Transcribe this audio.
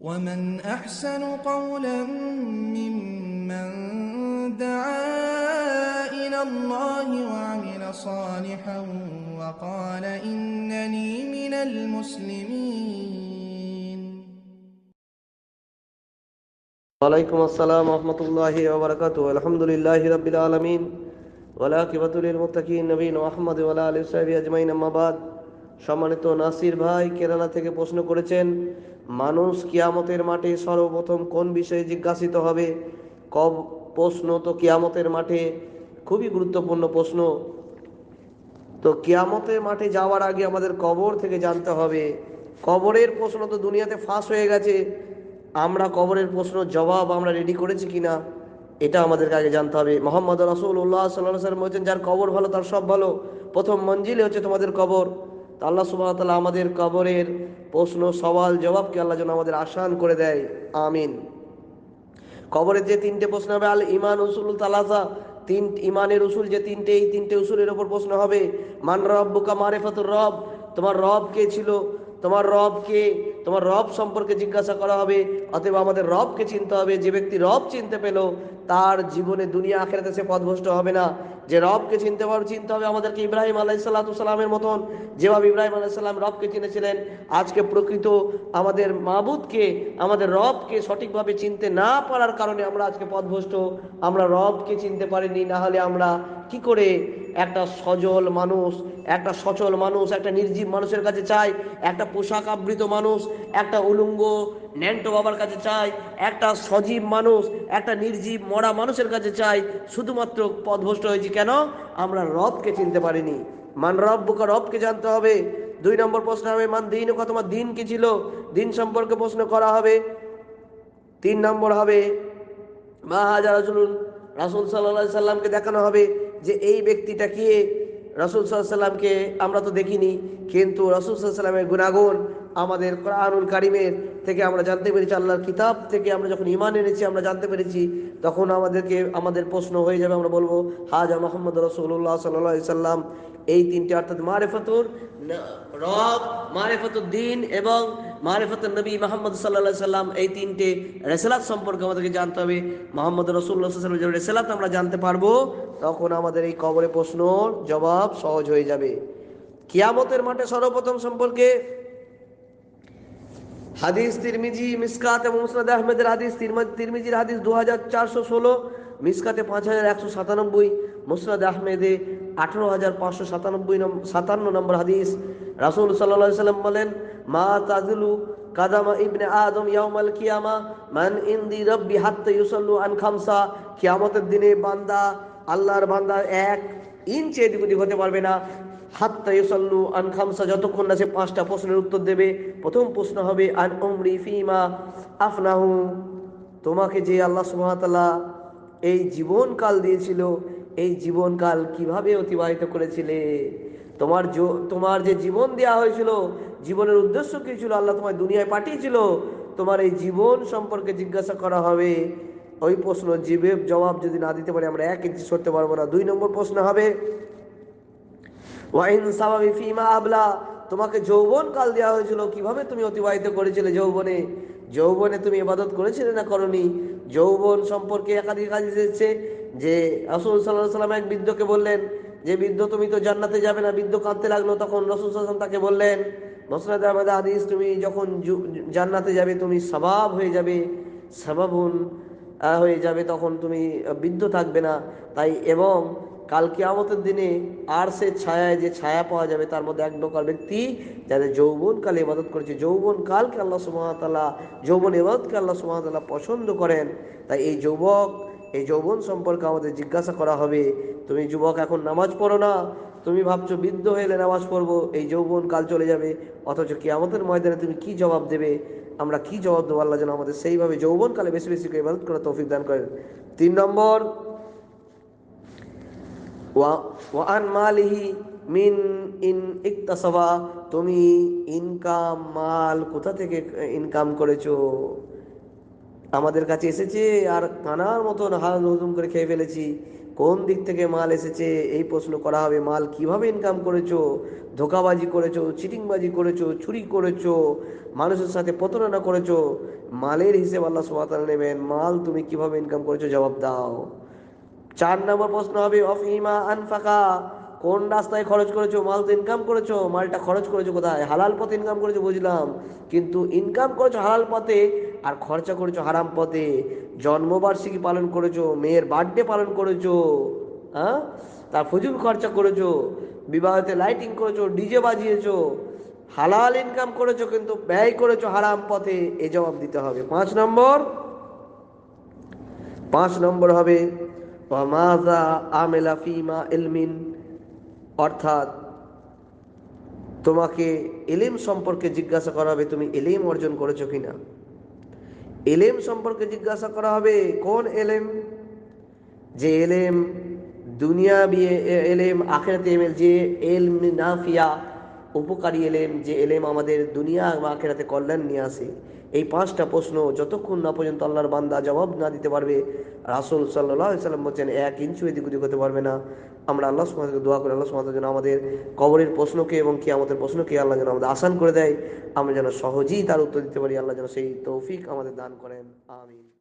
ومن أحسن قولا ممن دعا إلى الله وعمل صالحا وقال إنني من المسلمين ওয়ালাইকুম আসসালাম রহমতুল্লাহ ওবরাকাত আলহামদুলিল্লাহ রবিল আলমিন ওলাকিবাতুল মুতাকিন নবীন মোহাম্মদ ওয়ালা আলী সাহেব আজমাইন আম্মাবাদ সম্মানিত নাসির ভাই কেরালা থেকে প্রশ্ন করেছেন মানুষ কিয়ামতের মাঠে সর্বপ্রথম কোন বিষয়ে জিজ্ঞাসিত হবে? কব, প্রশ্ন তো কিয়ামতের মাঠে। খুবই গুরুত্বপূর্ণ প্রশ্ন। তো কিয়ামতের মাঠে যাওয়ার আগে আমাদের কবর থেকে জানতে হবে। কবরের প্রশ্ন তো দুনিয়াতে ফাঁস হয়ে গেছে। আমরা কবরের প্রশ্ন জবাব আমরা রেডি করেছি কিনা, এটা আমাদেরকে আগে জানতে হবে। মোহাম্মদ রসুল্লাহ সাল্লাহ সাল্লাম বলছেন, যার কবর ভালো, তার সব ভালো। প্রথম মঞ্জিলে হচ্ছে তোমাদের কবর। তা আল্লাহ সুবাহ তালা আমাদের কবরের প্রশ্ন, সওয়াল, জবাবকে আল্লাহ যেন আমাদের আসান করে দেয়। আমিন। কবরের যে তিনটে প্রশ্ন হবে, আল ইমান উসুল, তালাসা, তিন ইমানের উসুল যে তিনটে, এই তিনটে উসুলের ওপর প্রশ্ন হবে, মান রব বোকা মারেফাতুর রব, তোমার রব কে ছিল? তোমার রব কে তোমার রব সম্পর্কে জিজ্ঞাসা করা হবে, অতএব আমাদের রবকে চিনতে হবে, যে ব্যক্তি রব চিনতে পেল, তার জীবনে দুনিয়া আখেরাতে সে পথভ্রষ্ট হবে না। যে রবকে চিনতে পারবে চিনতে হবে আমাদেরকে ইব্রাহিম আলাই সাল্লামের মতন। যেভাবে ইব্রাহিম আলাইসাল্লাম রবকে চিনেছিলেন, আজকে প্রকৃত আমাদের মাবুদকে, আমাদের রবকে সঠিকভাবে চিনতে না পারার কারণে আমরা আজকে পথভ্রষ্ট। আমরা রবকে চিনতে পারিনি, না হলে আমরা কি করে একটা সজল মানুষ, একটা সচল মানুষ, একটা নির্জীব মানুষের কাছে চাই, একটা পোশাক আবৃত মানুষ, একটা উলুঙ্গ ন্যান্টো বাবার কাছে চাই, একটা সজীব মানুষ, একটা নির্জীব মরা মানুষের কাছে চাই, শুধুমাত্র পথভ্রষ্ট হয়েছি কেন? আমরা রবকে চিনতে পারিনি। মান রব বুকা রবকে জানতে হবে। দুই নম্বর প্রশ্ন হবে, মান দিন ও তোমার দিন কি ছিল? দিন সম্পর্কে প্রশ্ন করা হবে। তিন নম্বর হবে, মা হাজার রাসুল সাল্লাহ সাল্লামকে দেখানো হবে। যে এই ব্যক্তিটা কে রসুল সাল্লামকে আমরা তো দেখিনি, কিন্তু রসুল সাল্লামের গুণাগুণ আমাদের কোরআনুল কারিমের থেকে আমরা জানতে পেরেছি, আল্লাহর কিতাব থেকে আমরা যখন ইমান এনেছি, আমরা জানতে পেরেছি, তখন আমাদেরকে, আমাদের প্রশ্ন হয়ে যাবে, আমরা বলব, হাজা মোহাম্মদ রসুল্লাহ সাল্লাহ সাল্লাম এই তিনটে অর্থাৎ মারেফতুর রব মারেফতুর দিন এবং মারেফতুর নবী মোহাম্মদ সাল্লাহ সাল্লাম এই তিনটে রেসালাত সম্পর্কে আমাদেরকে জানতে হবে। মোহাম্মদ রসুল্লাহ সাল্লাম যে রেসালাত আমরা জানতে পারব, তখন আমাদের এই কবরে প্রশ্নর জবাব সহজ হয়ে যাবে। কিয়ামতের মাঠে সর্বপ্রথম সম্পর্কে হাদিস তিরমিজি, মিসকাত এবং মুসনাদ আহমেদের হাদিস তিরমিজির হাদিস দু হাজার চারশো ষোলো, মিসকাতে পাঁচ হাজার একশো সাতানব্বই, মুসনাদ আহমেদে আঠারো হাজার পাঁচশো সাতানব্বই সাতান্ন নম্বর হাদিস। রাসুল সাল্লাহ সাল্লাম বলেন, মা তাজুলু কাদামা ইবনে আদম ইয়াউমাল কিয়ামা, মান ইনদি রব্বি হাত্তা ইউসাল্লু আন খামসা। কিয়ামতের দিনে বান্দা, আল্লাহর বান্দা এক ইঞ্চ এদিক ওদিক হতে পারবে না। হাত্তা ইউসাল্লু আন খামসা, যতক্ষণ না সে পাঁচটা প্রশ্নের উত্তর দেবে, প্রথম প্রশ্ন হবে, আন উমরি ফিমা আফনাহু? তোমাকে যে আল্লাহ সুবহানাহু এই জীবনকাল দিয়েছিল, এই জীবনকাল কীভাবে অতিবাহিত করেছিলে? তোমার তোমার যে জীবন দেওয়া হয়েছিল, জীবনের উদ্দেশ্য কি ছিল? আল্লাহ তোমার দুনিয়ায় পাঠিয়েছিল। তোমার এই জীবন সম্পর্কে জিজ্ঞাসা করা হবে। ওই প্রশ্ন জীবে, জবাব যদি না দিতে পারি, আমরা এক ইঞ্চি সরতে পারব না। দুই নম্বর প্রশ্ন হবে, ওয়াইন সাবাবি ফিমা আবলা তোমাকে যৌবন কাল দেওয়া হয়েছিল। কীভাবে তুমি অতিবাহিত করেছিলে যৌবনে? যৌবনে তুমি ইবাদত করেছিলে না করনি? যৌবন সম্পর্কে একাধিক কাজ এসেছে যে রসুল সাল্লাহ সাল্লাম এক বৃদ্ধকে বললেন যে বৃদ্ধ তুমি তো জান্নাতে যাবে না, বৃদ্ধ কাঁদতে লাগল, তখন রসুল সাল্লাম তাকে বললেন, মসনাদ আহমদ আদিস তুমি যখন জান্নাতে যাবে, তুমি স্বভাব হয়ে যাবে স্বভাবুন হয়ে যাবে, তখন তুমি বৃদ্ধ থাকবে না। তাই এবং কাল কিয়ামতের দিনে আর সে ছায়ায় যে ছায়া পাওয়া যাবে, তার মধ্যে এক প্রকার ব্যক্তি যাদের যৌবন কালে ইবাদত করেছে, যৌবন কালকে আল্লাহ সুমতাল্লাহ যৌবন ইবাদতকে আল্লাহ সুমতাল্লাহ পছন্দ করেন। তাই এই যুবক এই যৌবন সম্পর্কে আমাদের জিজ্ঞাসা করা হবে। তুমি যুবক, এখন নামাজ পড়ো না। তুমি ভাবছ বৃদ্ধ হয়ে নামাজ পড়ব, এই যৌবন কাল চলে যাবে। অথচ কি আমাদের ময়দানে তুমি কি জবাব দেবে? আমরা কি জবাব দেবো? আল্লাহ যেন আমাদের সেইভাবে যৌবন কালে বেশি বেশি করে ইবাদত করা তৌফিক দান করেন। তিন নম্বর ওয়ান মিন ইন তুমি ইনকাম মাল কোথা থেকে ইনকাম করেছ? আমাদের কাছে এসেছে আর কানার মতন হাল হুজুম করে খেয়ে ফেলেছি। কোন দিক থেকে মাল এসেছে? এই প্রশ্ন করা হবে। মাল কীভাবে ইনকাম করেছ? ধোকাবাজি করেছ? চিটিংবাজি করেছ? চুরি করেছ? মানুষের সাথে প্রতারণা করেছ? মালের হিসেব আল্লাহ সুবাতাল নেবেন। মাল তুমি কীভাবে ইনকাম করেছ? জবাব দাও। চার নম্বর প্রশ্ন হবে, অফ ইমা আনফাকা। কোন রাস্তায় খরচ করেছ? মাল তো ইনকাম করেছ, মালটা খরচ করেছ কোথায়? হালাল পথে ইনকাম করেছ, বুঝলাম। কিন্তু ইনকাম করেছ হালাল পথে আর খরচা করেছ হারাম পথে। জন্মবার্ষিকী পালন করেছ, মেয়ের বার্থডে পালন করেছ হ্যাঁ? তার ফজুল খরচা করেছ, বিবাহতে লাইটিং করেছ ডিজে বাজিয়েছো, হালাল ইনকাম করেছ কিন্তু ব্যয় করেছ হারাম পথে, এ জবাব দিতে হবে। পাঁচ নম্বর? পাঁচ নম্বর হবে আমেলা ফিমা ইলমিন? অর্থাৎ তোমাকে এলেম সম্পর্কে জিজ্ঞাসা করা হবে, তুমি এলেম অর্জন করেছ কিনা? এলেম সম্পর্কে জিজ্ঞাসা করা হবে কোন এলেম? যে এলেম দুনিয়া বিয়ে এলেম আখেরাতে এমেল যে এলম নাফিয়া, উপকারী এলেম, যে এলেম আমাদের দুনিয়া বা আখেরাতে কল্যাণ নিয়ে আসে এই পাঁচটা প্রশ্ন যতক্ষণ না পর্যন্ত আল্লাহর বান্দা জবাব না দিতে পারবে, রাসুল সাল্লাহ সাল্লাম বলছেন, এক ইঞ্চু এদিক ওদিক হতে পারবে না। আমরা আল্লাহ সুমাদকে দোয়া করি, আল্লাহ সমাজ যেন আমাদের কবরের প্রশ্নকে এবং কি আমাদের প্রশ্নকে আল্লাহ যেন আমাদের আসান করে দেয়। আমরা যেন সহজেই তার উত্তর দিতে পারি, আল্লাহ যেন সেই তৌফিক আমাদের দান করেন। আমিন।